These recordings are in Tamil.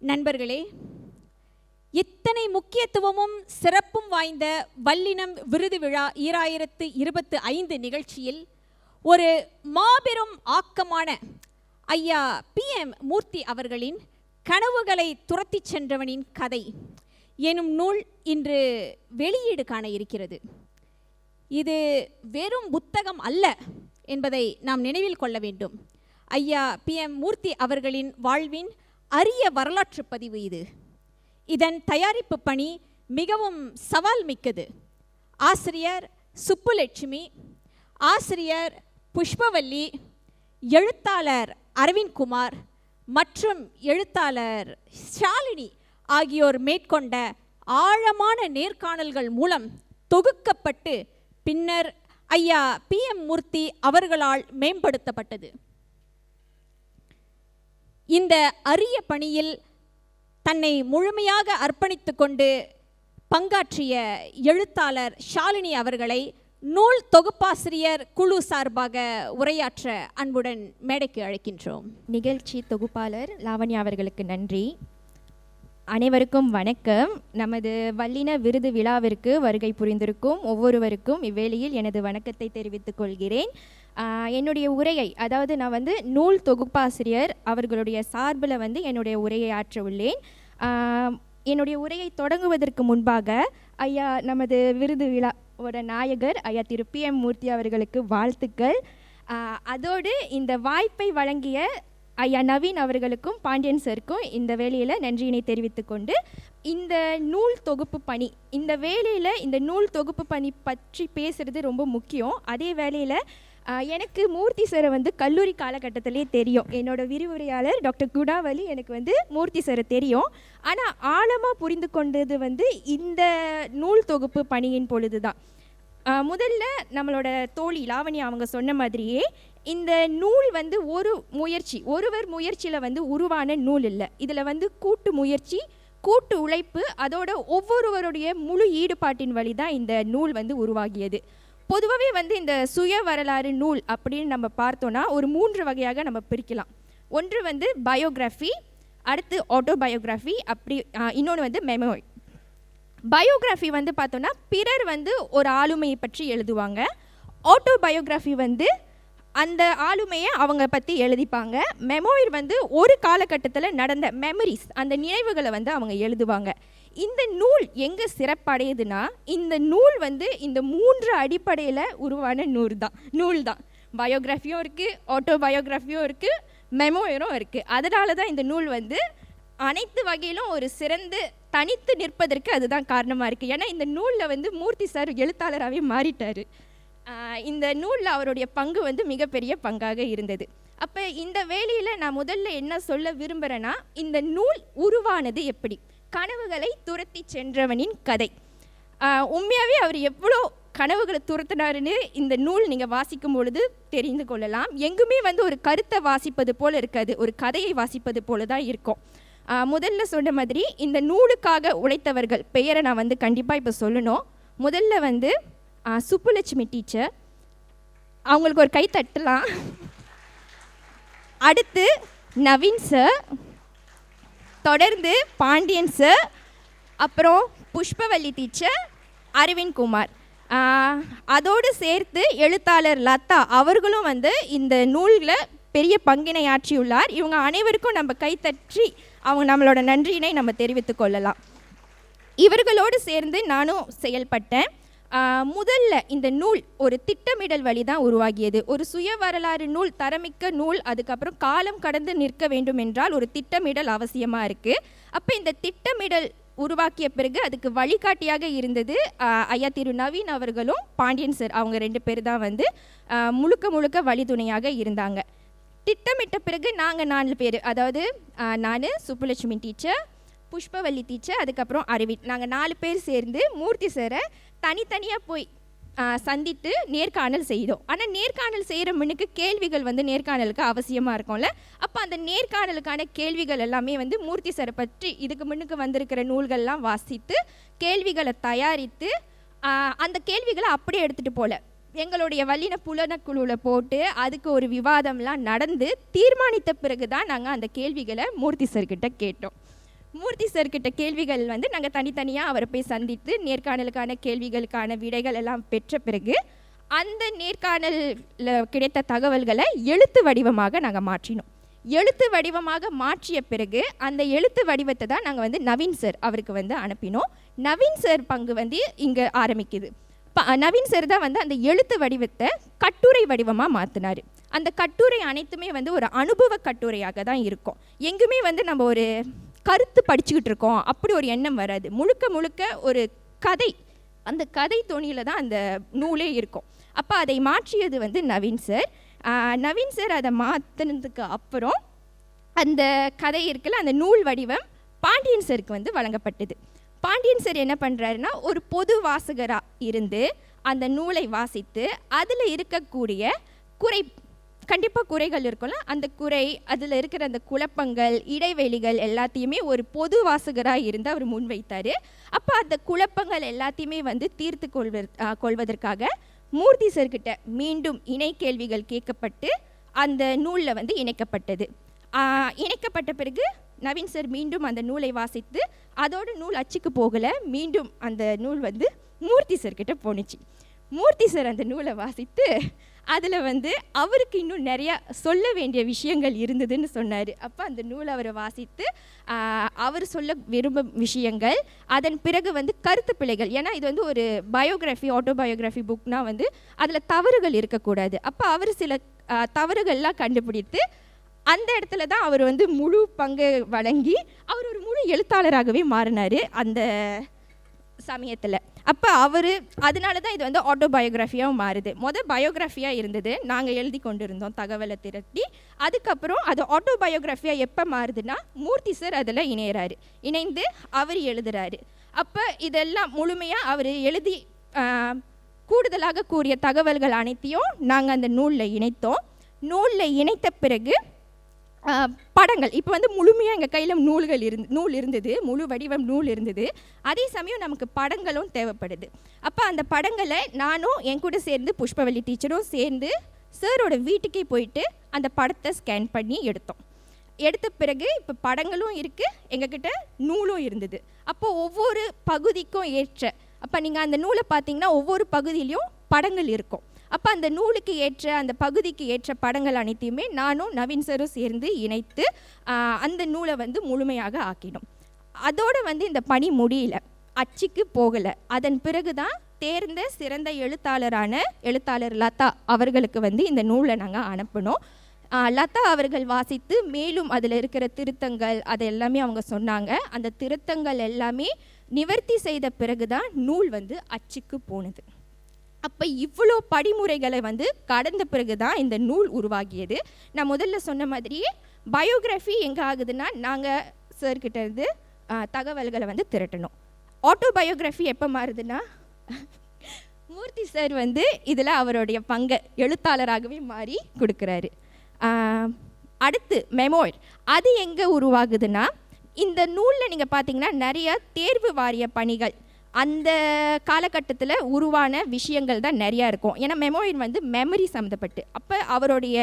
நண்பர்களே இத்தனை முக்கியத்துவமும் சிறப்பும் வாய்ந்த வல்லினம் விருது விழா ஈராயிரத்து இருபத்து ஐந்து நிகழ்ச்சியில் ஒரு மாபெரும் ஆக்கமான ஐயா பி எம் மூர்த்தி அவர்களின் கனவுகளை துரத்தி சென்றவனின் கதை எனும் நூல் இன்று வெளியீடு காண இருக்கிறது. இது வெறும் புத்தகம் அல்ல என்பதை நாம் நினைவில் கொள்ள வேண்டும். ஐயா பி எம் மூர்த்தி அவர்களின் வாழ்வின் அரிய வரலாற்று பதிவு இது. இதன் தயாரிப்பு பணி மிகவும் சவால் மிக்கது. ஆசிரியர் சுப்புலட்சுமி ஆசிரியர் புஷ்பவல்லி எழுத்தாளர் அரவிந்த்குமார் மற்றும் எழுத்தாளர் ஷாலினி ஆகியோர் மேற்கொண்ட ஆழமான நேர்காணல்கள் மூலம் தொகுக்கப்பட்டு பின்னர் ஐயா பி எம் மூர்த்தி அவர்களால் மேம்படுத்தப்பட்டது. இந்த அரிய பணியில் தன்னை முழுமையாக அர்ப்பணித்து கொண்டு பங்காற்றிய எழுத்தாளர் ஷாலினி அவர்களை நூல் தொகுப்பாசிரியர் குழு சார்பாக உரையாற்ற அன்புடன் மேடைக்கு அழைக்கின்றோம். நிகழ்ச்சி தொகுப்பாளர் லாவண்யா அவர்களுக்கு நன்றி. அனைவருக்கும் வணக்கம். நமது வல்லின விருது விழாவிற்கு வருகை புரிந்திருக்கும் ஒவ்வொருவருக்கும் இவ்வேளையில் எனது வணக்கத்தை தெரிவித்துக் கொள்கிறேன். என்னுடைய உரையை அதாவது நான் வந்து நூல் தொகுப்பாசிரியர் அவர்களுடைய சார்பில் வந்து என்னுடைய உரையை ஆற்ற உள்ளேன் என்னுடைய உரையை தொடங்குவதற்கு முன்பாக ஐயா நமது விருது விழாவோட நாயகர் ஐயா திரு பி எம் மூர்த்தி அவர்களுக்கு வாழ்த்துக்கள். அதோடு இந்த வாய்ப்பை வழங்கிய ஐயா நவீன் அவர்களுக்கும் பாண்டியன் சருக்கும் இந்த வேலையில் நன்றியினை தெரிவித்து கொண்டு இந்த நூல் தொகுப்பு பணி இந்த வேலையில் இந்த நூல் தொகுப்பு பணி பற்றி பேசுறது ரொம்ப முக்கியம். அதே வேலையில் எனக்கு மூர்த்தி சாரை வந்து கல்லூரி காலகட்டத்திலே தெரியும். என்னோட விரிவுரையாளர் டாக்டர் குடாவலி எனக்கு வந்து மூர்த்தி சாரை தெரியும். ஆனால் ஆழமாக புரிந்து கொண்டது வந்து இந்த நூல் தொகுப்பு பணியின் பொழுது தான் முதல்ல நம்மளோட தோழி லாவணி அவங்க சொன்ன மாதிரியே இந்த நூல் வந்து ஒரு முயற்சி ஒருவர் முயற்சியில் வந்து உருவான நூல் இல்லை. இதில் வந்து கூட்டு முயற்சி கூட்டு உழைப்பு அதோட ஒவ்வொருவருடைய முழு ஈடுபாட்டின் வழி தான் இந்த நூல் வந்து உருவாகியது. பொதுவாகவே வந்து இந்த சுய வரலாறு நூல் அப்படின்னு நம்ம பார்த்தோன்னா ஒரு மூன்று வகையாக நம்ம பிரிக்கலாம். ஒன்று வந்து பயோகிராஃபி அடுத்து ஆட்டோபயோகிராஃபி அப்படி இன்னொன்று வந்து மெமோரி பயோகிராஃபி வந்து பார்த்தோன்னா பிறர் வந்து ஒரு ஆளுமையை பற்றி எழுதுவாங்க. ஆட்டோபயோகிராஃபி வந்து அந்த ஆளுமையை அவங்க பற்றி எழுதிப்பாங்க. மெமோயிர் வந்து ஒரு காலகட்டத்தில் நடந்த மெமரிஸ் அந்த நினைவுகளை வந்து அவங்க எழுதுவாங்க. இந்த நூல் எங்கே சிறப்படையுதுன்னா இந்த நூல் வந்து இந்த மூன்று அடிப்படையில் உருவான நூல் தான் நூல் தான் பயோகிராஃபியும் இருக்குது ஆட்டோ பயோகிராஃபியும் இருக்குது மெமோயரும் இருக்குது அதனால தான் இந்த நூல் வந்து அனைத்து வகையிலும் ஒரு சிறந்து தனித்து நிற்பதற்கு அதுதான் காரணமாக இருக்குது ஏன்னா இந்த நூலில் வந்து மூர்த்தி சார் எழுத்தாளராகவே மாறிட்டார். இந்த நூலில் அவருடைய பங்கு வந்து மிகப்பெரிய பங்காக இருந்தது. அப்போ இந்த வேலையில் நான் முதல்ல என்ன சொல்ல விரும்புகிறேன்னா இந்த நூல் உருவானது எப்படி? கனவுகளை துரத்தி சென்றவனின் கதை. உண்மையாகவே அவர் எவ்வளோ கனவுகளை துரத்தினாருன்னு இந்த நூல் நீங்கள் வாசிக்கும் பொழுது தெரிந்து கொள்ளலாம். எங்குமே வந்து ஒரு கருத்தை வாசிப்பது போல் இருக்காது ஒரு கதையை வாசிப்பது போல தான் இருக்கும். முதல்ல சொன்ன மாதிரி இந்த நூலுக்காக உழைத்தவர்கள் பெயரை நான் வந்து கண்டிப்பாக இப்போ சொல்லணும். முதல்ல வந்து சுப்புலட்சுமி டீச்சர் அவங்களுக்கு ஒரு கை தட்டலாம். அடுத்து நவீன் சார் தொடர்ந்து பாண்டியன் சார் அப்புறம் புஷ்பவல்லி டீச்சர் அரவிந்த் குமார். அதோடு சேர்த்து எழுத்தாளர் லதா அவர்களும் வந்து இந்த நூலில் பெரிய பங்கினை ஆற்றியுள்ளார் இவங்க அனைவருக்கும் நம்ம கைத்தற்றி அவங்க நம்மளோட நன்றியினை நம்ம தெரிவித்துக் கொள்ளலாம். இவர்களோடு சேர்ந்து நானும் செயல்பட்டேன். முதல்ல இந்த நூல் ஒரு திட்டமிடல் வழி தான் உருவாகியது. ஒரு சுய வரலாறு நூல் தரமிக்க நூல் அதுக்கப்புறம் காலம் கடந்து நிற்க வேண்டும் என்றால் ஒரு திட்டமிடல் அவசியமாக இருக்குது அப்போ இந்த திட்டமிடல் உருவாக்கிய பிறகு அதுக்கு வழிகாட்டியாக இருந்தது ஐயா திரு நவீன் அவர்களும் பாண்டியன் சார் அவங்க ரெண்டு பேர் தான் வந்து முழுக்க முழுக்க வழிதுணையாக இருந்தாங்க. திட்டமிட்ட பிறகு நாங்கள் நாலு பேர் அதாவது நான் சுப்புலட்சுமி டீச்சர் புஷ்பவல்லி டீச்சர் அதுக்கப்புறம் அரவிந்த் நாங்கள் நாலு பேர் சேர்ந்து மூர்த்தி சாரை தனித்தனியாக போய் சந்தித்து நேர்காணல் செய்தோம். ஆனால் நேர்காணல் செய்கிற முன்னுக்கு கேள்விகள் வந்து நேர்காணலுக்கு அவசியமாக இருக்கும்ல? அப்போ அந்த நேர்காணலுக்கான கேள்விகள் எல்லாமே வந்து மூர்த்தி சரை பற்றி இதுக்கு முன்னுக்கு வந்திருக்கிற நூல்கள்லாம் வாசித்து கேள்விகளை தயாரித்து அந்த கேள்விகளை அப்படியே எடுத்துகிட்டு போல. எங்களுடைய வல்லின புலனக்குழுவில் போட்டு அதுக்கு ஒரு விவாதம்லாம் நடந்து தீர்மானித்த பிறகு தான் நாங்கள் அந்த கேள்விகளை மூர்த்தி சார்கிட்ட கேட்டோம். மூர்த்தி சார் கிட்ட கேள்விகள் வந்து நாங்கள் தனித்தனியாக அவரை போய் சந்தித்து நேர்காணலுக்கான கேள்விகளுக்கான விடைகள் எல்லாம் பெற்ற பிறகு அந்த நேர்காணலில் கிடைத்த தகவல்களை எழுத்து வடிவமாக நாங்கள் மாற்றினோம். எழுத்து வடிவமாக மாற்றிய பிறகு அந்த எழுத்து வடிவத்தை தான் நாங்கள் வந்து நவீன் சார் அவருக்கு வந்து அனுப்பினோம். நவீன் சார் பங்கு வந்து இங்கே ஆரம்பிக்குது. நவீன் சார் தான் வந்து அந்த எழுத்து வடிவத்தை கட்டுரை வடிவமாக மாற்றினார் அந்த கட்டுரை அனைத்துமே வந்து ஒரு அனுபவ கட்டுரையாக தான் இருக்கும். எங்குமே வந்து நம்ம ஒரு கருத்து படிச்சுக்கிட்டு இருக்கோம். அப்படி ஒரு எண்ணம் வராது. முழுக்க முழுக்க ஒரு கதை அந்த கதை தொனியில் தான் அந்த நூலே இருக்கும். அப்போ அதை மாற்றியது வந்து நவீன் சார் நவீன் சார் அதை மாற்றினதுக்கு அப்புறம் அந்த கதை இருக்குல்ல அந்த நூல் வடிவம் பாண்டியன் சருக்கு வந்து வழங்கப்பட்டது. பாண்டியன் சார் என்ன பண்ணுறாருன்னா ஒரு பொது வாசகராக இருந்து அந்த நூலை வாசித்து அதில் இருக்கக்கூடிய குறை கண்டிப்பாக குறைகள் இருக்கும்ல. அந்த குறை அதில் இருக்கிற அந்த குழப்பங்கள் இடைவெளிகள் எல்லாத்தையுமே ஒரு பொது வாசகராக இருந்து அவர் முன்வைத்தார். அப்போ அந்த குழப்பங்கள் எல்லாத்தையுமே வந்து தீர்த்து கொள்வது கொள்வதற்காக மூர்த்தி சர்கிட்ட மீண்டும் இணை கேள்விகள் கேட்கப்பட்டு அந்த நூலில் வந்து இணைக்கப்பட்டது. இணைக்கப்பட்ட பிறகு நவீன் சார் மீண்டும் அந்த நூலை வாசித்து அதோட நூல் அச்சுக்கு போகலை. மீண்டும் அந்த நூல் வந்து மூர்த்தி சார்கிட்ட போணுச்சு. மூர்த்தி சார் அந்த நூலை வாசித்து அதில் வந்து அவருக்கு இன்னும் நிறையா சொல்ல வேண்டிய விஷயங்கள் இருந்ததுன்னு சொன்னார். அப்போ அந்த நூலை அவரை வாசித்து அவர் சொல்ல விரும்பும் விஷயங்கள் அதன் பிறகு வந்து கருத்து பிழைகள். ஏன்னா இது வந்து ஒரு பயோகிராஃபி ஆட்டோபயோகிராஃபி புக்னால் வந்து அதில் தவறுகள் இருக்கக்கூடாது. அப்போ அவர் சில தவறுகள்லாம் கண்டுபிடித்து அந்த இடத்துல தான் அவர் வந்து முழு பங்கு வழங்கி அவர் ஒரு முழு எழுத்தாளராகவே மாறினார் அந்த சமயத்தில். அப்போ அவர் அதனால தான் இது வந்து ஆட்டோபயோகிராஃபியாகவும் மாறுது. மொதல் பயோகிராஃபியாக இருந்தது. நாங்கள் எழுதி கொண்டு இருந்தோம் தகவலை திரட்டி. அதுக்கப்புறம் அது ஆட்டோபயோகிராஃபியாக எப்போ மாறுதுன்னா மூர்த்தி சார் அதில் இணையிறாரு. இணைந்து அவர் எழுதுறாரு. அப்போ இதெல்லாம் முழுமையாக அவர் எழுதி கூடுதலாக கூறிய தகவல்கள் அனைத்தையும் நாங்கள் அந்த நூலில் இணைத்தோம். நூலில் இணைத்த பிறகு படங்கள். இப்போ வந்து முழுமையாக எங்கள் கையில் நூல்கள் இருந்து நூல் இருந்தது. முழு வடிவம் நூல் இருந்தது. அதே சமயம் நமக்கு படங்களும் தேவைப்படுது. அப்போ அந்த படங்களை நானும் என் கூட சேர்ந்து புஷ்பவல்லி டீச்சரும் சேர்ந்து சாரோட வீட்டுக்கே போயிட்டு அந்த படத்தை ஸ்கேன் பண்ணி எடுத்தோம். எடுத்த பிறகு இப்போ படங்களும் இருக்குது எங்ககிட்ட நூலும் இருந்தது. அப்போ ஒவ்வொரு பகுதிக்கும் ஏற்ற அப்போ நீங்கள் அந்த நூலை பார்த்தீங்கன்னா ஒவ்வொரு பகுதியிலையும் படங்கள் இருக்கும். அப்போ அந்த நூலுக்கு ஏற்ற அந்த பகுதிக்கு ஏற்ற படங்கள் அனைத்தையுமே நானும் நவீன் சரும் சேர்ந்து இணைத்து அந்த நூலை வந்து முழுமையாக ஆக்கினோம். அதோடு வந்து இந்த பணி முடியல. அச்சுக்கு போகலை. அதன் பிறகு தான் தேர்ந்த சிறந்த எழுத்தாளரான எழுத்தாளர் லதா அவர்களுக்கு வந்து இந்த நூலை நாங்கள் அனுப்பினோம். லதா அவர்கள் வாசித்து மேலும் அதில் இருக்கிற திருத்தங்கள் அது எல்லாமே அவங்க சொன்னாங்க. அந்த திருத்தங்கள் எல்லாமே நிவர்த்தி செய்த பிறகுதான் நூல் வந்து அச்சுக்கு போனது. அப்போ இவ்வளோ படிமுறைகளை வந்து கடந்த பிறகு தான் இந்த நூல் உருவாகியது. நான் முதல்ல சொன்ன மாதிரியே பயோகிராஃபி எங்கே ஆகுதுன்னா நாங்கள் சார்கிட்ட இருந்து தகவல்களை வந்து திரட்டணும். ஆட்டோ பயோகிராஃபி எப்போ மாறுதுன்னா மூர்த்தி சார் வந்து இதில் அவருடைய பங்கை எழுத்தாளராகவே மாறி கொடுக்குறாரு. அடுத்து மெமோர் அது எங்கே உருவாகுதுன்னா இந்த நூலில் நீங்கள் பார்த்தீங்கன்னா நிறைய தேர்வு வாரிய பணிகள் அந்த காலகட்டத்தில் உருவான விஷயங்கள் தான் நிறையா இருக்கும். ஏன்னா மெமோயின் வந்து மெமரி சம்மந்தப்பட்டு அப்போ அவருடைய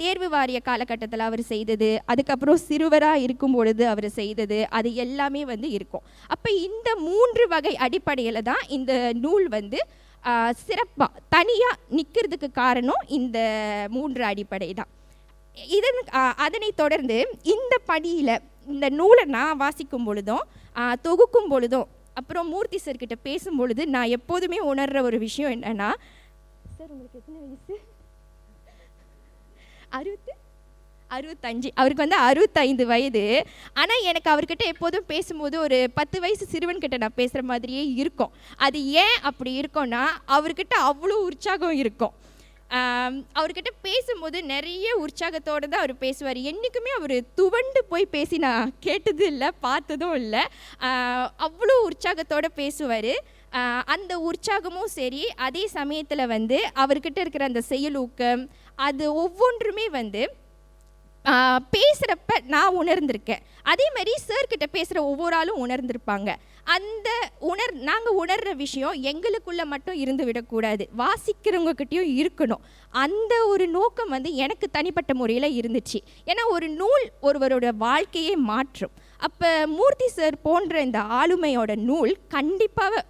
தேர்வு வாரிய காலகட்டத்தில் அவர் செய்தது அதுக்கப்புறம் சிறுவராக இருக்கும் பொழுது அவர் செய்தது அது எல்லாமே வந்து இருக்கும். அப்போ இந்த மூன்று வகை அடிப்படையில் தான் இந்த நூல் வந்து சிறப்பாக தனியாக நிற்கிறதுக்கு காரணம் இந்த மூன்று அடிப்படை தான். இதன் அதனை தொடர்ந்து இந்த படியில் இந்த நூலை நான் வாசிக்கும் பொழுதும் தொகுக்கும் பொழுதும் அப்புறம் மூர்த்தி சார்கிட்ட பேசும் பொழுது நான் எப்போதுமே உணர்ற ஒரு விஷயம் என்னன்னா சார் உங்களுக்கு எத்தனை வயசு? அறுபத்து அறுபத்தஞ்சு. அவருக்கு வந்து அறுபத்தைந்து வயது. ஆனால் எனக்கு அவர்கிட்ட எப்போதும் பேசும்போது ஒரு பத்து வயசு சிறுவன்கிட்ட நான் பேசுகிற மாதிரியே இருக்கும். அது ஏன் அப்படி இருக்கும்னா அவர்கிட்ட அவ்வளோ உற்சாகம் இருக்கும். அவர்கிட்ட பேசும்போது நிறைய உற்சாகத்தோடு தான் அவர் பேசுவார். என்றைக்குமே அவர் துவண்டு போய் பேசி நான் கேட்டதும் இல்லை பார்த்ததும் இல்லை. அவ்வளோ உற்சாகத்தோடு பேசுவார். அந்த உற்சாகமும் சரி அதே சமயத்தில் வந்து அவர்கிட்ட இருக்கிற அந்த செயலூக்கம் அது ஒவ்வொன்றுமே வந்து பேசுகிறப்ப நான் உணர்ந்திருக்கேன். அதே மாதிரி சார்கிட்ட பேசுகிற ஒவ்வொரு ஆளும் உணர்ந்திருப்பாங்க. அந்த உணர் நாங்கள் உணர்கிற விஷயம் எங்களுக்குள்ளே மட்டும் இருந்து விடக்கூடாது. வாசிக்கிறவங்கக்கிட்டேயும் இருக்கணும். அந்த ஒரு நோக்கம் வந்து எனக்கு தனிப்பட்ட முறையில் இருந்துச்சு. ஏன்னா ஒரு நூல் ஒருவரோட வாழ்க்கையே மாற்றும். அப்போ மூர்த்தி சார் போன்ற இந்த ஆளுமையோட நூல் கண்டிப்பாக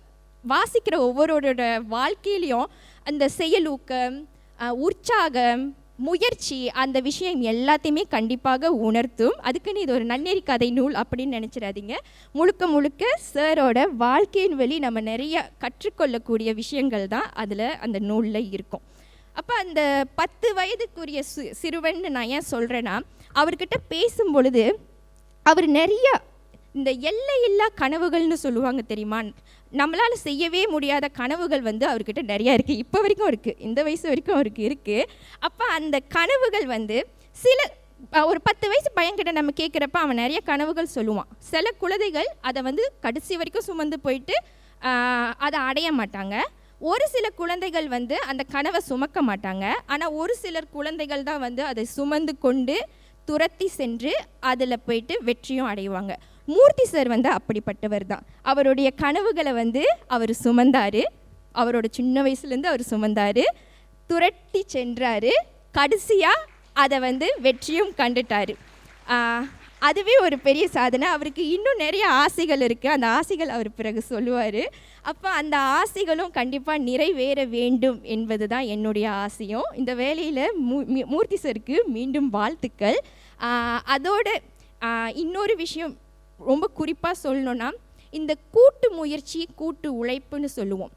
வாசிக்கிற ஒவ்வொருவரோட வாழ்க்கையிலையும் அந்த செயலூக்கம் உற்சாகம் முயற்சி அந்த விஷயம் எல்லாத்தையுமே கண்டிப்பாக உணர்த்தும். அதுக்குன்னு இது ஒரு நன்னெறி கதை நூல் அப்படின்னு நினச்சிடாதீங்க. முழுக்க முழுக்க சாரோட வாழ்க்கையின் வழி நம்ம நிறைய கற்றுக்கொள்ளக்கூடிய விஷயங்கள் தான் அதில் அந்த நூலில் இருக்கும். அப்போ அந்த பத்து வயதுக்குரிய சு சிறுவன் நான் ஏன் சொல்கிறேன்னா அவர்கிட்ட பேசும் பொழுது அவர் நிறைய இந்த எல்லையில்லா கனவுகள்னு சொல்லுவாங்க தெரியுமா? நம்மளால் செய்யவே முடியாத கனவுகள் வந்து அவர்கிட்ட நிறையா இருக்குது இப்போ வரைக்கும் இருக்குது இந்த வயசு வரைக்கும் அவருக்கு இருக்குது அப்போ அந்த கனவுகள் வந்து சில ஒரு பத்து வயசு பையன்கிட்ட நம்ம கேட்குறப்ப அவன் நிறைய கனவுகள் சொல்லுவான். சில குழந்தைகள் அதை வந்து கடைசி வரைக்கும் சுமந்து போயிட்டு அதை அடைய மாட்டாங்க. ஒரு சில குழந்தைகள் வந்து அந்த கனவை சுமக்க மாட்டாங்க. ஆனால் ஒரு சிலர் குழந்தைகள் தான் வந்து அதை சுமந்து கொண்டு துரத்தி சென்று அதில் போயிட்டு வெற்றியும் அடைவாங்க. மூர்த்தி சார் வந்து அப்படிப்பட்டவர் தான். அவருடைய கனவுகளை வந்து அவர் சுமந்தார். அவரோட சின்ன வயசுலேருந்து அவர் சுமந்தார். துரட்டி சென்றார். கடைசியாக அதை வந்து வெற்றியும் கண்டுட்டார். அதுவே ஒரு பெரிய சாதனை. அவருக்கு இன்னும் நிறைய ஆசைகள் இருக்குது அந்த ஆசைகள் அவர் பிறகு சொல்லுவார். அப்போ அந்த ஆசைகளும் கண்டிப்பாக நிறைவேற வேண்டும் என்பது தான் என்னுடைய ஆசையும். இந்த வேலையில் மூ மூர்த்தி சருக்கு மீண்டும் வாழ்த்துக்கள். அதோட இன்னொரு விஷயம் ரொம்ப குறிப்பாக சொல்லணும்னா இந்த கூட்டு முயற்சி கூட்டு உழைப்புன்னு சொல்லுவோம்.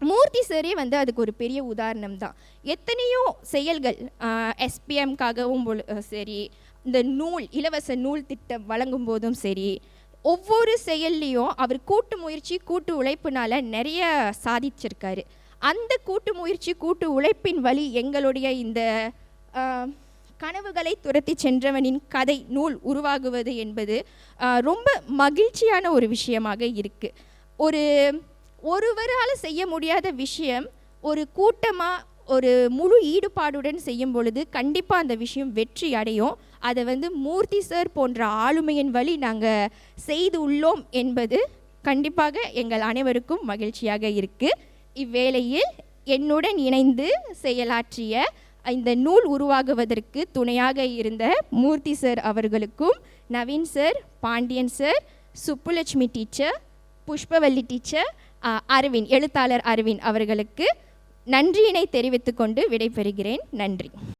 மூர்த்தி சரே வந்து அதுக்கு ஒரு பெரிய உதாரணம் தான் எத்தனையோ செயல்கள் எஸ்பிஎம்காகவும் சரி இந்த நூல் இலவச நூல் திட்டம் வழங்கும் போதும் சரி ஒவ்வொரு செயல்லையும் அவர் கூட்டு முயற்சி கூட்டு உழைப்புனால நிறைய சாதிச்சிருக்காரு. அந்த கூட்டு முயற்சி கூட்டு உழைப்பின் வழி எங்களுடைய இந்த கனவுகளை துரத்தி சென்றவனின் கதை நூல் உருவாகுவது என்பது ரொம்ப மகிழ்ச்சியான ஒரு விஷயமாக இருக்குது ஒரு ஒருவரால் செய்ய முடியாத விஷயம் ஒரு கூட்டமாக ஒரு முழு ஈடுபாடுடன் செய்யும் பொழுது கண்டிப்பாக அந்த விஷயம் வெற்றி அடையும். அதை வந்து மூர்த்தி சார் போன்ற ஆளுமையின் வழி நாங்கள் செய்து உள்ளோம் என்பது கண்டிப்பாக எங்கள் அனைவருக்கும் மகிழ்ச்சியாக இருக்குது இவ்வேளையில் என்னுடன் இணைந்து செயலாற்றிய இந்த நூல் உருவாகுவதற்கு துணையாக இருந்த மூர்த்தி சார் அவர்களுக்கும் Naveen sir Pandian sir Subbulakshmi teacher Pushpavalli teacher அஹ், அரவிந்த் எழுத்தாளர் அரவிந்த் அவர்களுக்கு நன்றியினை தெரிவித்துக்கொண்டு விடைபெறுகிறேன். நன்றி.